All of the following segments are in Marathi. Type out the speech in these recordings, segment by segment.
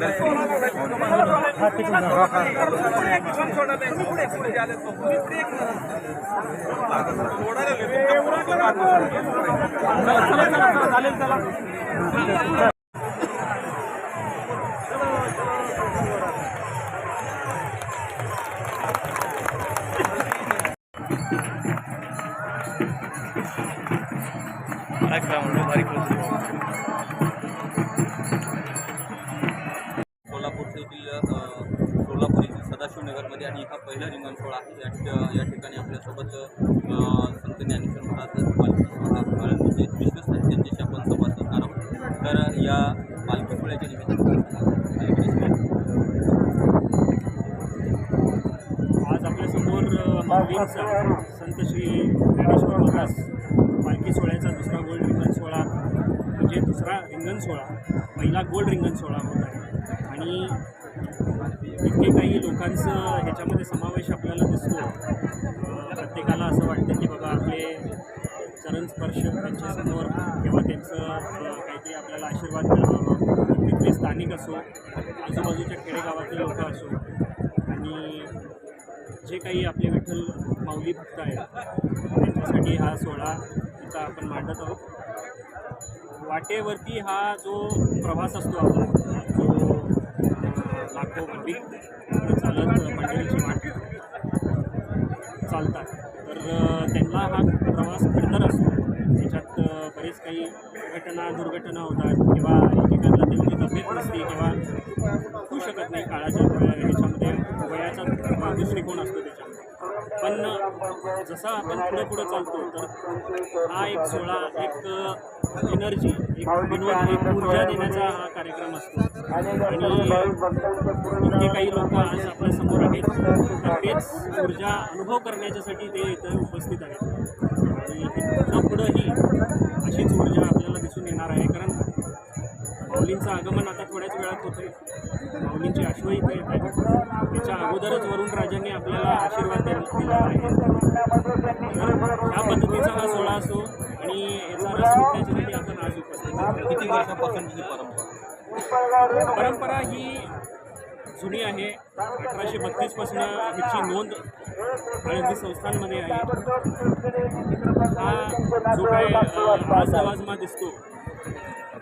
सोलापूर सोहळा या या ठिकाणी आपल्यासोबत संत ज्ञानेश्वर महाराज पालखी सोहळा म्हणजे विश्वस्त आहेत त्यांच्याशी आपण संवाद साधणार आहोत तर या पालखी सोहळ्याच्या निमित्तानं आज आपल्यासमोर संत श्री ज्ञानेश्वर महाराज पालखी सोहळ्याचा दुसरा गोल्ड रिंगण सोहळा म्हणजे दुसरा रिंगण सोहळा पहिला गोल्ड रिंगण सोहळा होत आहे. आणि इतके काही लोकांचं ह्याच्यामध्ये समावेश आपल्याला दिसतो. प्रत्येकाला असं वाटतं की बाबा आपले चरण स्पर्श त्यांच्यासमोर किंवा त्यांचं काहीतरी आपल्याला आशीर्वाद मिळावा. तिथले स्थानिक असो आजूबाजूच्या खेडेगावातील लोक असो. आणि जे काही आपले विठ्ठल माऊली भक्त आहेत त्यांच्यासाठी हा सोहळा तिथं आपण मांडत आहोत. वाटेवरती हा जो प्रवास असतो आपला लाखो भाविक चालत पंढरीची वाट चालतात. तर त्यांना हा प्रवास खडतर असतो. त्याच्यात बरेच काही घटना दुर्घटना होतात किंवा एकेकांना त्यांची तब्येत नसते किंवा होऊ शकत नाही काळाच्या अं, ह्याच्यामध्ये वयाचा दृष्टिकोन असतो त्याच्यामध्ये? पण जसा जसं आपण पुढे पुढे चालतो तर हा एक सोहळा एक एनर्जी एक विनोद एक ऊर्जा देण्याचा हा कार्यक्रम असतो. आणि इतके काही लोक आज आपल्यासमोर आहेत तर तेच ऊर्जा अनुभव करण्याच्यासाठी ते इथं उपस्थित आहेत. आणि इथनं पुढंही अशीच ऊर्जा आपल्याला दिसून येणार आहे कारण माऊलींचं आगमन आता थोड्याच वेळात होतं आहे माऊलींची आश्वही इथे येत आहेत अगोदरच वरुण राजांनी आपल्याला आशीर्वाद दिला. आहे तर पद्धतीचा हा सोहळा असो आणि याचा रस लुटण्याच्यासाठी आपण आज उपस्थित आहोत. किती वर्षापासून ही परंपरा? परंपरा ही जुनी आहे. अठराशे बत्तीसपासून ह्याची नोंद आळंदी संस्थांमध्ये आहे. हा जो काय अ, आज लवाजमा दिसतो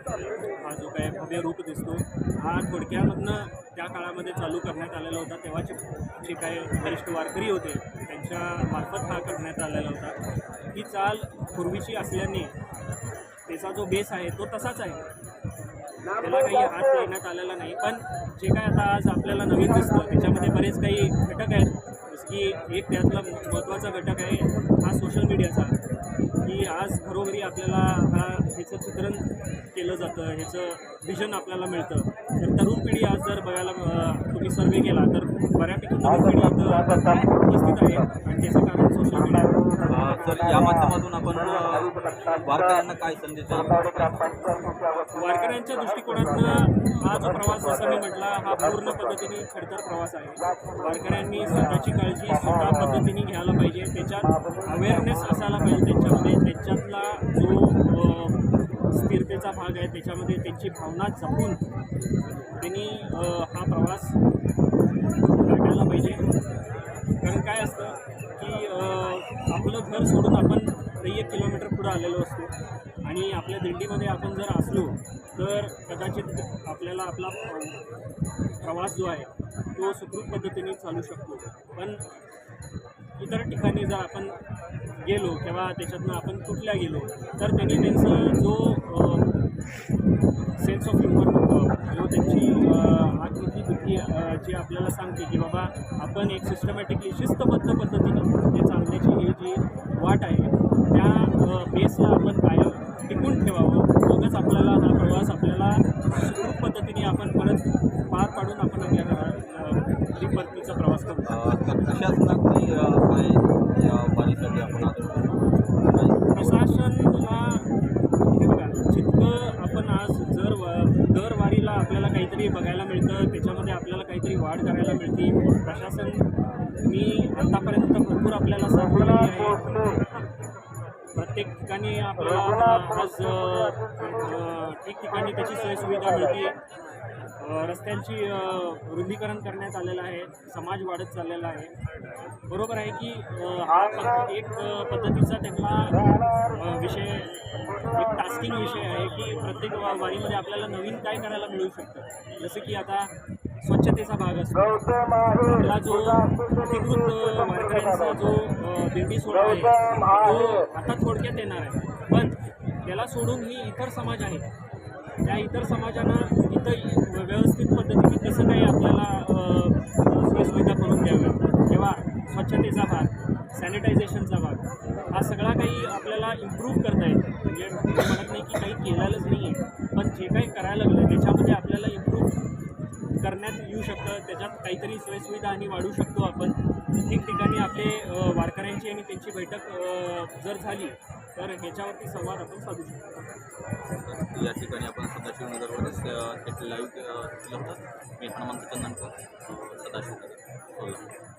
हा जो काय भव्य रूप दिसतो हा थोडक्यामधनं त्या काळामध्ये चालू करण्यात आलेला होता. तेव्हाचे जे काय वरिष्ठ वारकरी होते त्यांच्या मार्फत हा करण्यात आलेला होता. ही चाल पूर्वीची असल्याने त्याचा जो बेस आहे तो तसाच आहे. त्याला काही हात देण्यात आलेला नाही. पण जे काय आता आज आपल्याला नवीन दिसतं त्याच्यामध्ये बरेच काही घटक आहेत. जसं की एक त्यातला महत्त्वाचा घटक आहे हा सोशल मीडियाचा की आज घरोघरी आपल्याला हा ह्याचं चित्रण केलं जातं ह्याचं विजन आपल्याला मिळतं. तर तरुण पिढी आज जर बघायला तुम्ही सर्वे केला तर बऱ्यापैकी तरुण पिढी उपस्थित आहे. आणि त्याचं कारण सोशल मीडिया तर या माध्यमातून आपण वारकऱ्यांना काय संदेश? वारकऱ्यांच्या दृष्टिकोनातनं हा जो प्रवास जसं मी म्हटला हा पूर्ण पद्धतीने खडतर प्रवास आहे. वारकऱ्यांनी स्वतःची काळजी स्वतः पद्धतीने घ्यायला पाहिजे. त्याच्यात अवेअरनेस असायला पाहिजे त्यांच्यामध्ये त्याच्यातला जो स्थिरतेचा भाग आहे त्याच्यामध्ये त्यांची भावना जपून त्यांनी हा प्रवास गाठायला पाहिजे. कारण काय असतं की आपलं घर सोडून आपण एक किलोमीटर पुढं आलेलो असतो. आणि आपल्या दिंडीमध्ये आपण जर असलो तर कदाचित आपल्याला आपला प्रवास जो आहे तो सुखरूप पद्धतीने चालू शकतो. पण इतर ठिकाणी जर आपण गेलो किंवा त्याच्यातनं आपण कुठल्या गेलो तर त्यांनी त्यांचं जो सेन्स ऑफ ह्युमर जो त्यांची अ, बुद्धी जी आपल्याला सांगते की बाबा आपण एक सिस्टमॅटिकली शिस्तबद्ध पद्धतीनं ते चालण्याची ही जी वाट आहे त्या बेसला आपण कायम टिकून ठेवावं मगच आपल्याला हा प्रवास आपल्याला सुखरूप पद्धतीने आपण परत पार पाडून आपण आपल्या घरा परतीचा प्रवास करू शकतो अ, तर प्रशासनाची अ, काय या वारीसाठी आपण आदर प्रशासनला हे बघा जितकं आपण आज जर व- दर वारीला आपल्याला काहीतरी बघायला मिळतं त्याच्यामध्ये आपल्याला काहीतरी वाढ करायला मिळते. प्रशासन मी आतापर्यंत भरपूर आपल्याला साथ आहे. प्रत्येक ठिकाणी आपल्याला आज ठिकठिकाणी त्याची सोयीसुविधा मिळते. रस्त्यांची रुंदीकरण करण्यात आलेलं आहे समाज वाढत चाललेला आहे. बरोबर आहे की हा एक पद्धतीचा त्यांना विषय एक टास्किंग विषय आहे की प्रत्येक वारीमध्ये आपल्याला नवीन काय करायला मिळू शकतं? जसं की आता स्वच्छतेचा भाग असतो. आपला जो अधिकृत वारकऱ्यांचा जो दिंडी सोहळा आहे तो आता थोडक्यात येणार आहे. पण त्याला सोडून ही इतर समाज आहे. त्या इतर समाजानं इथं व्यवस्थित पद्धतीने कसं काही आपल्याला अ, सोयीसुविधा करून द्याव्या किंवा स्वच्छतेचा भाग सॅनिटायझेशनचा भाग हा सगळा काही आपल्याला इम्प्रूव्ह करता येतो. म्हणजे म्हणत नाही की काही केलेलंच नाही आहे पण जे काही करायला लागलं त्याच्यामध्ये आपल्याला करण्यात येऊ शकतं. त्याच्यात काहीतरी सोयीसुविधा आणि वाढू शकतो आपण. ठिकठिकाणी आपले वारकऱ्यांची आणि त्यांची बैठक जर झाली तर ह्याच्यावरती संवाद आपण साधू शकतो. या ठिकाणी आपण सदाशिवनगरमध्ये एक लाईव्ह केलं होतं. मी हनुमंत चंदनकर सदाशिवनगर. सोलापूर